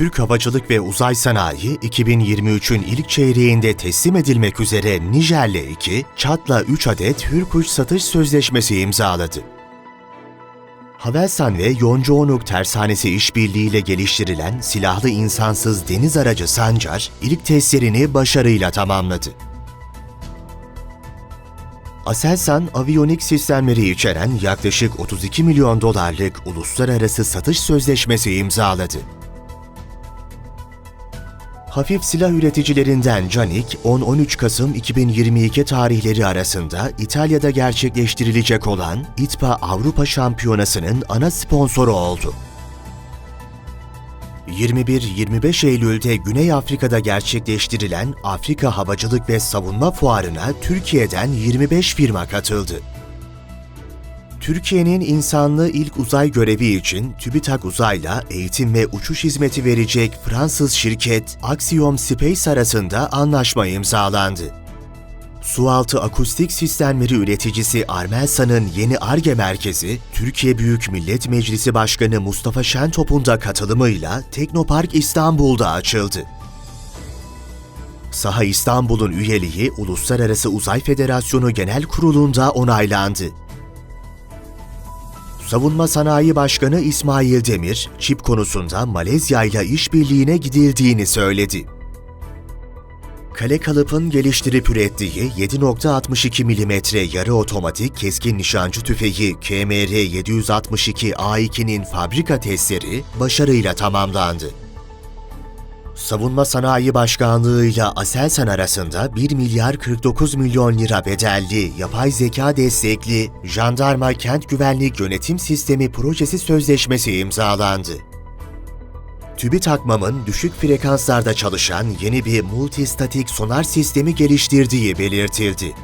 Türk Havacılık ve Uzay Sanayi 2023'ün ilk çeyreğinde teslim edilmek üzere Nijer'le 2, Çat'la 3 adet Hürkuş satış sözleşmesi imzaladı. Havelsan ve Yonca Onuk Tersanesi işbirliğiyle geliştirilen silahlı insansız deniz aracı Sancar, ilk testlerini başarıyla tamamladı. Aselsan, aviyonik sistemleri içeren yaklaşık 32 milyon dolarlık uluslararası satış sözleşmesi imzaladı. Hafif silah üreticilerinden Canik, 10-13 Kasım 2022 tarihleri arasında İtalya'da gerçekleştirilecek olan İTPA Avrupa Şampiyonası'nın ana sponsoru oldu. 21-25 Eylül'de Güney Afrika'da gerçekleştirilen Afrika Havacılık ve Savunma Fuarı'na Türkiye'den 25 firma katıldı. Türkiye'nin insanlı ilk uzay görevi için TÜBİTAK Uzay'la eğitim ve uçuş hizmeti verecek Fransız şirket Axiom Space arasında anlaşma imzalandı. Sualtı akustik sistemleri üreticisi Armelsan'ın yeni ARGE merkezi, Türkiye Büyük Millet Meclisi Başkanı Mustafa Şentop'un da katılımıyla Teknopark İstanbul'da açıldı. Saha İstanbul'un üyeliği Uluslararası Uzay Federasyonu Genel Kurulu'nda onaylandı. Savunma Sanayi Başkanı İsmail Demir, çip konusunda Malezya ile işbirliğine gidildiğini söyledi. Kale Kalıp'ın geliştirip ürettiği 7.62 mm yarı otomatik keskin nişancı tüfeği KMR 762 A2'nin fabrika testleri başarıyla tamamlandı. Savunma Sanayi Başkanlığı ile Aselsan arasında 1 milyar 49 milyon lira bedelli, yapay zeka destekli Jandarma Kent Güvenlik Yönetim Sistemi projesi sözleşmesi imzalandı. TÜBİTAKMAM'ın düşük frekanslarda çalışan yeni bir multistatik sonar sistemi geliştirdiği belirtildi.